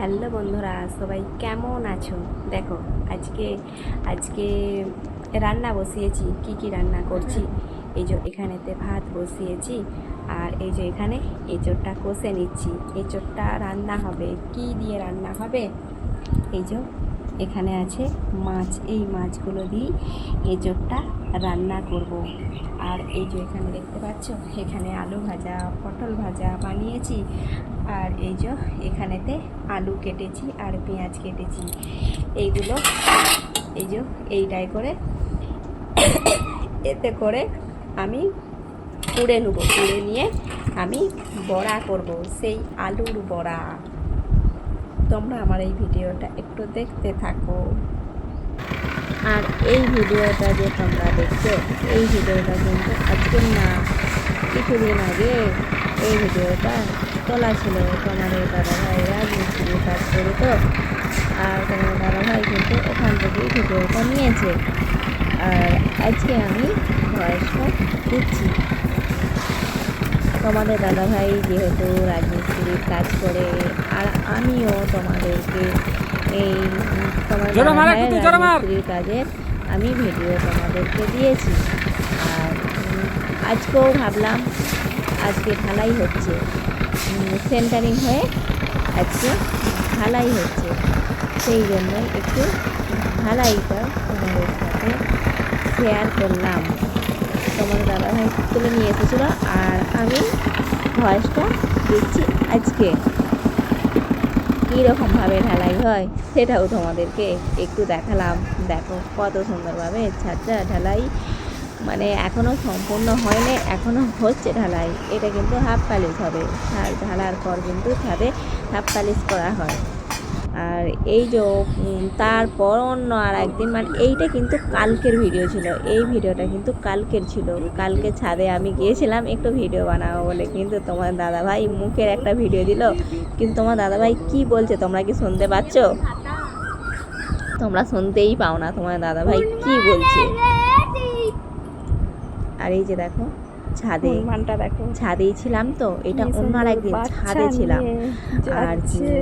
Hello বন্ধুরা, সবাই কেমন আছো? দেখো, আজকে আজকে রান্না বসিয়েছি, কি কি রান্না করছি? এই যে এখানেতে ভাত বসিয়েছি, আর এই যে এখানে এঁচোড়টা কষে নিচ্ছি। এঁচোড়টা রান্না হবে, কি দিয়ে রান্না হবে? এই যে এখানে আছে মাছ। এই মাছগুলো দিয়ে এঁচোড়টা রান্না করব। আর এই যে এখানে দেখতে পাচ্ছ, এখানে আলু ভাজা, পটল ভাজা বানিয়েছি। আর এই যে এখানেতে আলু কেটেছি আর পেঁয়াজ কেটেছি। এইগুলো, এই যে এইটাই করে এতে করে আমি পুড়ে নেব। পুড়ে নিয়ে আমি বড়া করব, সেই আলুর বড়া। তোমরা আমার এই ভিডিওটা একটু দেখতে থাকো। আর এই ভিডিওটা যে তোমরা দেখছ, এই ভিডিওটা কিন্তু আজকে না, কিছুদিন আগে এই ভিডিওটা তোলা ছিল তোমার এই দাদা ভাই রাজমিস্ত্রি কাজ করে তো আর তোমার দাদা ভাই কিন্তু ওখান থেকেই ভিডিওটা নিয়েছে। আর আজকে আমি ভয়েসটা দিচ্ছি। তোমাদের দাদাভাই যেহেতু রাজমিস্ত্রির কাজ করে আর আমিও তোমাদেরকে এই তোমার। রাজমিস্ত্রির কাজের আমি ভিডিও তোমাদেরকে দিয়েছি। আর আজকেও ভাবলাম আজকে ঢালাই হচ্ছে। সেন্টারিং হয়ে আজকে ঢালাই হচ্ছে। সেই জন্য একটু ঢালাইটা তোমাদের সাথে শেয়ার করলাম। তোমার দাদাভাই তুলে নিয়ে এসেছিল আর আমি ভয়েসটা দিচ্ছি আজকে। কীরকমভাবে ঢালাই হয় সেটাও তোমাদেরকে একটু দেখালাম। দেখো কত সুন্দরভাবে ছাদটা ঢালাই মানে এখনও সম্পূর্ণ হয়নি এখনও হচ্ছে ঢালাই। এটা কিন্তু হাফ পালিশ হবে। আর ঢালার পর কিন্তু ছাদে হাফ পালিশ করা হয়। আর এই যে তারপর অন্য আর একদিন মানে এইটা কিন্তু কালকের ভিডিও ছিল। এই ভিডিওটা কিন্তু কালকের ছিল। কালকে ছাদে আমি গিয়েছিলাম একটু ভিডিও বানাবো বলে। কিন্তু তোমার দাদাভাই মুখের একটা ভিডিও দিল। কিন্তু তোমার দাদাভাই কি বলছে, তোমরা কি শুনতে পাচ্ছ? তোমরা শুনতেই পাও না তোমার দাদাভাই কি বলছে। আর এই যে দেখো ছাদে ছাদেই ছিলাম তো এটা অন্য আর একদিন ছাদে ছিলাম। আর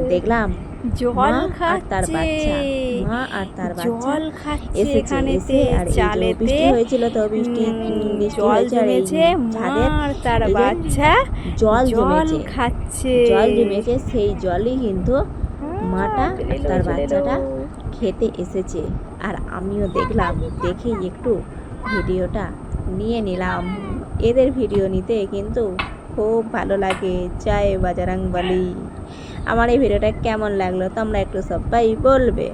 দেখলাম জল আর তার বাচ্চা মা আর তার বাচ্চা জল খাচ্ছে এসেছে এসে আর এই বৃষ্টি হয়েছিল তো বৃষ্টি উম, উম, বৃষ্টি জল হয়েছে জমেছে। মা আর তার বাচ্চা জল জল জমেছে। খাচ্ছে। জল জমেছে সেই জলই কিন্তু মাটা আর তার বাচ্চাটা খেতে এসেছে। আর আমিও দেখলাম দেখেই একটু ভিডিওটা নিয়ে নিলাম। এদের ভিডিও নিতে কিন্তু খুব ভালো লাগে। জয় বাজারাং বলি আমার এই ভিডিওটা কেমন লাগল তোমরা একটু সবাই বলবে।